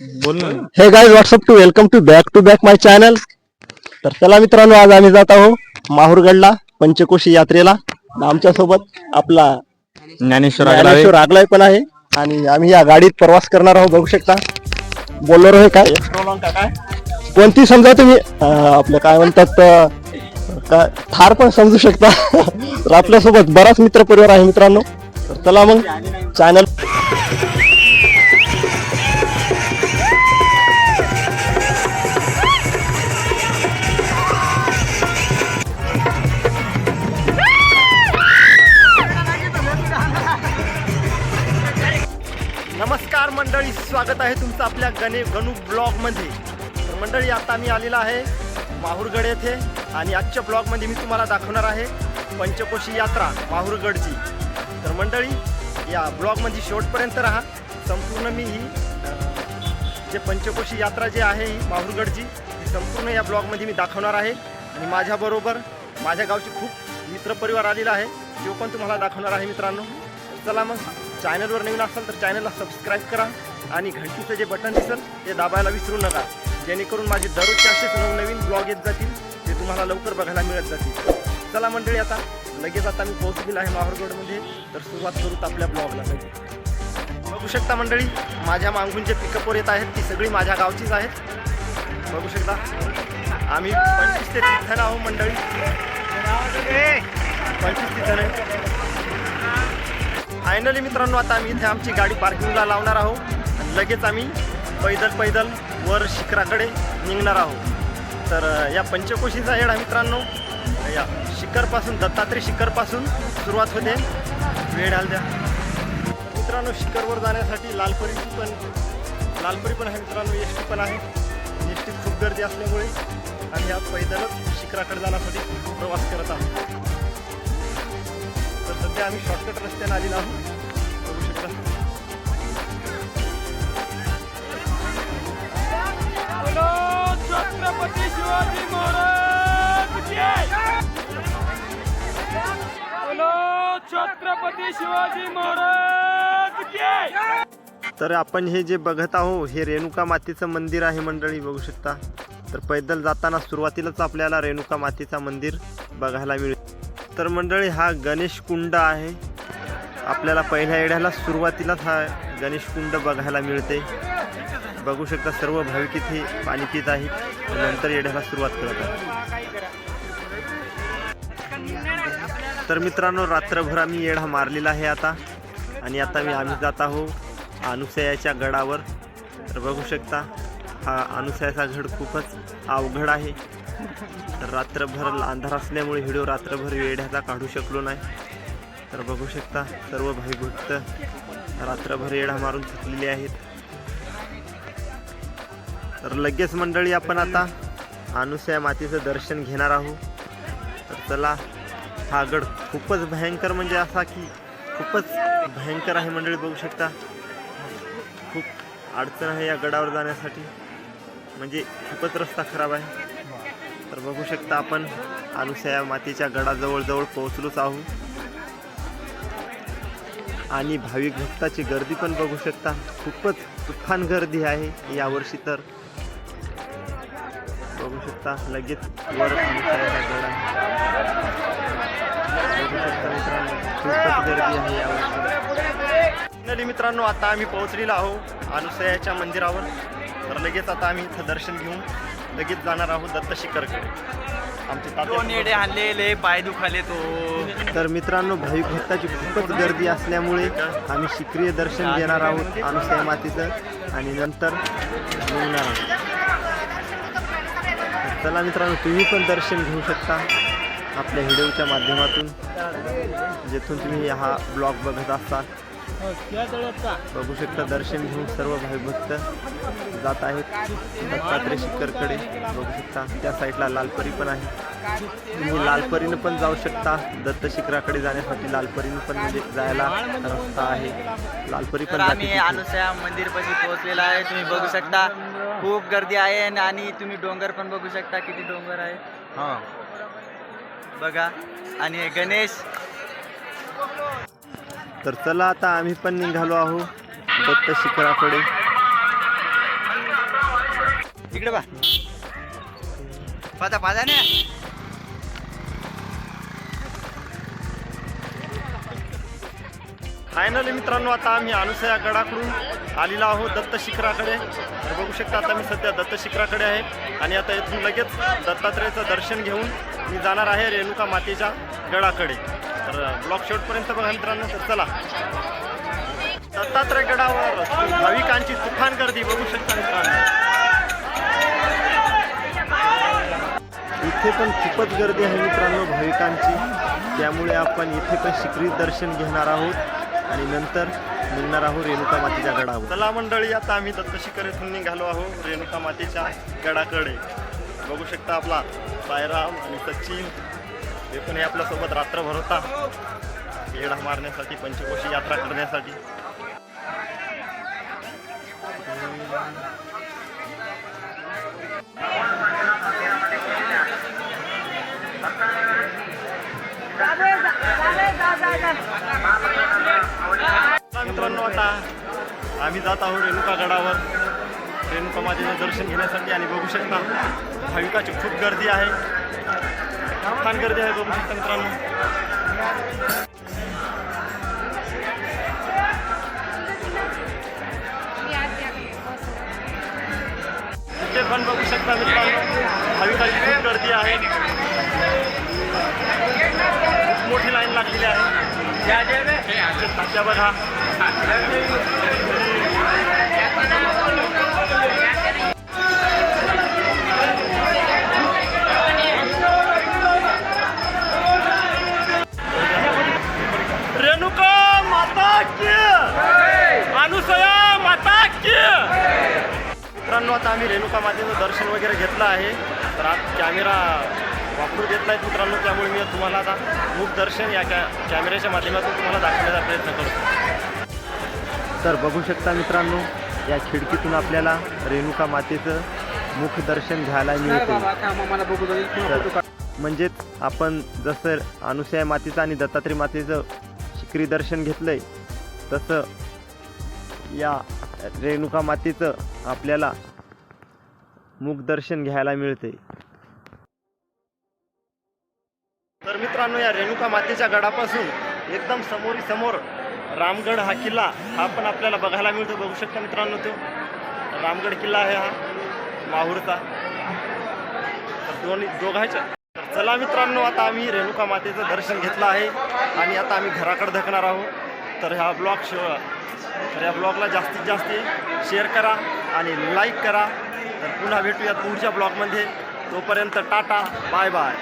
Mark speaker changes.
Speaker 1: Hey guys what's up to welcome to back to back my channel तर चला मित्रांनो आज आम्ही जात आहो माहूरगडला पंचकोशी यात्रेला. आमच्यासोबत आपला
Speaker 2: ज्ञानेश्वर
Speaker 1: ज्ञानेश्वर आगलाय पण आहे. आणि आम्ही या गाडीत प्रवास करणार आहोत बघू शकता. बोलर आहे काय? कोणती समजा तुम्ही आपलं काय म्हणतात काय थार पण समजू शकता. तर आपल्यासोबत बराच मित्र परिवार आहे मित्रांनो. तर चला मग चॅनल स्वागत आहे तुमचं आपल्या गणे गणू ब्लॉगमध्ये. तर मंडळी आता मी आलेला आहे माहूरगड येथे आणि आजच्या ब्लॉगमध्ये मी तुम्हाला दाखवणार आहे पंचकोशी यात्रा माहूरगडची. तर मंडळी या ब्लॉगमध्ये शेवटपर्यंत राहा. संपूर्ण मी ही जे पंचकोशी यात्रा जी आहे ही माहूरगडची ही संपूर्ण या ब्लॉगमध्ये मी दाखवणार आहे. आणि माझ्याबरोबर माझ्या गावचे खूप मित्रपरिवार आलेला आहे. जो पण तुम्हाला दाखवणार आहे मित्रांनो. चला मग चॅनलवर नवीन असाल तर चॅनलला सबस्क्राईब करा. आणि घंटीचं जे बटन दिसेल ते दाबायला विसरू नका. जेणेकरून माझे दररोजचे असेच नवनवीन ब्लॉग येत जातील ते तुम्हाला लवकर बघायला मिळत जातील. चला मंडळी आता लगेच आता मी पोहोचलेलो आहे माहूरगडमध्ये तर सुरुवात करूत आपल्या ब्लॉगला. बघू शकता मंडळी माझ्या मागून जे पिकअपवर येत आहेत ती सगळी माझ्या गावचीच आहेत. बघू शकता आम्ही पंचवीस ते तीस जण आहोत मंडळी. पंचवीस तीस जण फायनली मित्रांनो आता आम्ही इथे आमची गाडी पार्किंगला लावणार आहोत. लगेच आम्ही पैदल पैदल वर शिखराकडे निघणार आहोत. तर या पंचकोशीचा येडा मित्रांनो. या शिखरपासून दत्तात्रय शिखरपासून सुरुवात होते. वेळ द्या. मित्रांनो शिखरवर जाण्यासाठी लालपरीची पण लालपरी पण आहे मित्रांनो एस टी पण आहे. एस टीत खूप गर्दी असल्यामुळे आम्ही या पैदलच शिखराकडे जाण्यासाठी प्रवास करत आहोत. तर सध्या आम्ही शॉर्टकट रस्त्याने आलेलो आहोत.
Speaker 3: छत्रपती शिवाजी महाराज
Speaker 1: तर आपण हे जे बघत आहो हे रेणुका मातेचं मंदिर आहे मंडळी बघू शकता. तर पैदल जाताना सुरुवातीलाच आपल्याला रेणुका मातेचा मंदिर बघायला मिळेल. तर मंडळी हा गणेश कुंड आहे. आपल्याला पहिल्या येड्याला सुरुवातीलाच हा गणेश कुंड बघायला मिळते. बघू शकता सर्व भाविक इथे पाणी पित आहेत. नंतर येड्याला सुरुवात करत आहेत. तर मित्रांनो रात्रभर आम्ही येढा मारलेला आहे आता. आणि आता मी आम्ही जात आहो अनुसयाच्या गडावर. तर बघू शकता हा अनुसयाचा गड खूपच अवघड आहे. तर रात्रभर अंधार असल्यामुळे व्हिडिओ रात्रभर येढ्याचा काढू शकलो नाही. तर बघू शकता सर्व भाई भक्त रात्रभर येढा मारून थकलेले आहेत. तर लगेच मंडळी आपण आता अनुसया मातेचं दर्शन घेणार आहोत. तर चला हा गड खूपच भयंकर म्हणजे असा की खूपच भयंकर आहे मंडळी बघू शकता. खूप अडचण आहे या गडावर जाण्यासाठी. म्हणजे खूपच रस्ता खराब आहे. तर बघू शकता आपण अनुसया मातेच्या गडाजवळजवळ पोहोचलोच आहोत. आणि भाविक भक्ताची गर्दी पण बघू शकता. खूपच तुफान गर्दी आहे यावर्षी तर. बघू शकता लगेच वर अनुसयाचा गड आहे शकता मित्रांनो आहे आता आम्ही पोहोचलेलो आहोत अनुसयाच्या मंदिरावर. तर लगेच आता आम्ही इथं दर्शन घेऊन लगेच जाणार आहोत दत्त शिखरकडे आमचे
Speaker 3: आणलेले पाय दुखाले तो.
Speaker 1: तर मित्रांनो भाविक भक्ताची खूपच गर्दी असल्यामुळे आम्ही शिक्रिय दर्शन घेणार आहोत अनुसया मातेचं आणि नंतर निघणार आहोत. चला मित्रांनो तुम्ही पण दर्शन घेऊ शकता. आपल्या व्हिडिओच्या माध्यमातून जेथून तुम्ही हा ब्लॉग बघत असाल बघू शकता दर्शन घेऊन सर्व भाई भक्त जात आहेत. दत्तात्रय शिखरकडे बघू शकता. त्या साईडला लालपरी पण आहे. तुम्ही लालपरीनं पण जाऊ शकता. दत्त शिखराकडे जाण्यासाठी लालपरीनं पण म्हणजे जायला रस्ता आहे. लालपरी पण जाते
Speaker 4: आम्ही. अनुसया मंदिर पाशी पोहोचलेला आहे. तुम्ही बघू शकता. खूप गर्दी आहे आणि- आणि तुम्ही डोंगर पण बघू शकता. किती डोंगर आहे. हा. बघा. आणि गणेश.
Speaker 1: तर चला आता आम्ही पण निघालो आहोत दत्त शिखराकडे.
Speaker 4: इकडे बा पाजा पाजा ने.
Speaker 1: फायनली मित्रांनो आता आम्ही अनुसया गडाकडून आलेलो आहोत दत्त शिखराकडे. बघू शकता आता मी सध्या दत्त शिखराकडे आहे. आणि आता इथून लगेच दत्तात्रेयचं दर्शन घेऊन मी जाणार आहे रेणुका मातेच्या गडाकडे. तर ब्लॉक शेवटपर्यंत बघा मित्रांनो तर चला. दत्तात्रय गडावर भाविकांची तुफान गर्दी बघू शकता मित्रांनो. इथे पण खूपच गर्दी आहे मित्रांनो भाविकांची. त्यामुळे आपण इथे पण शिखरी दर्शन घेणार आहोत आणि नंतर निघणार आहोत रेणुका मातेच्या गडावर. चला मंडळी आता आम्ही दत्तशिखर येथून निघालो आहोत रेणुका मातेच्या गडाकडे. बघू शकता आपला सायराम आणि सचिन. हे पण हे आपल्यासोबत रात्रभर होता. येडा मारण्यासाठी पंचकोशी यात्रा करण्यासाठी. मित्रांनो आता आम्ही जात आहोत रेणुका गडावर. रेणुका मातेचं दर्शन घेण्यासाठी आणि बघू शकता भाविकाची खूप गर्दी आहे. छान गर्दी आहे बघू शकता मित्रांनो. इथे पण बघू शकता मित्रांनो भाविकाची खूप गर्दी आहे. खूप मोठी लाईन लागलेली आहे. तात्या बघा. मित्रांनो आता आम्ही रेणुका मातेचं दर्शन वगैरे घेतलं आहे. तर आज कॅमेरा वापरू देत नाहीत मित्रांनो त्यामुळे मी तुम्हाला आता मुख दर्शन या कॅ कॅमेऱ्याच्या माध्यमातून तुम्हाला दाखवण्याचा प्रयत्न करतो तर बघू शकता मित्रांनो या खिडकीतून आपल्याला रेणुका मातेचं मुख दर्शन घ्यायला मिळते. म्हणजेच आपण जसं अनुसया मातेचं आणि दत्तात्रय मातेचं शिखरी दर्शन घेतलंय तसं या रेणुका मातेचं आपल्याला मुखदर्शन घ्यायला मिळते. तर मित्रांनो या रेणुका मातेच्या गडापासून एकदम समोरी समोर रामगड हा किल्ला हा पण आपल्याला बघायला मिळतो बघू शकता मित्रांनो तो. रामगड किल्ला आहे हा माहूरचा. तर दोन्ही दोघांच्या तर चला मित्रांनो आता आम्ही रेणुका मातेचं दर्शन घेतलं आहे आणि आता आम्ही घराकडे धकणार आहोत. तर ह्या ब्लॉग शो तर या ब्लॉगला जास्तीत जास्त शेअर करा आणि लाईक करा. तर पुन्हा भेटूयात पुढच्या ब्लॉगमध्ये. तोपर्यंत टाटा बाय बाय.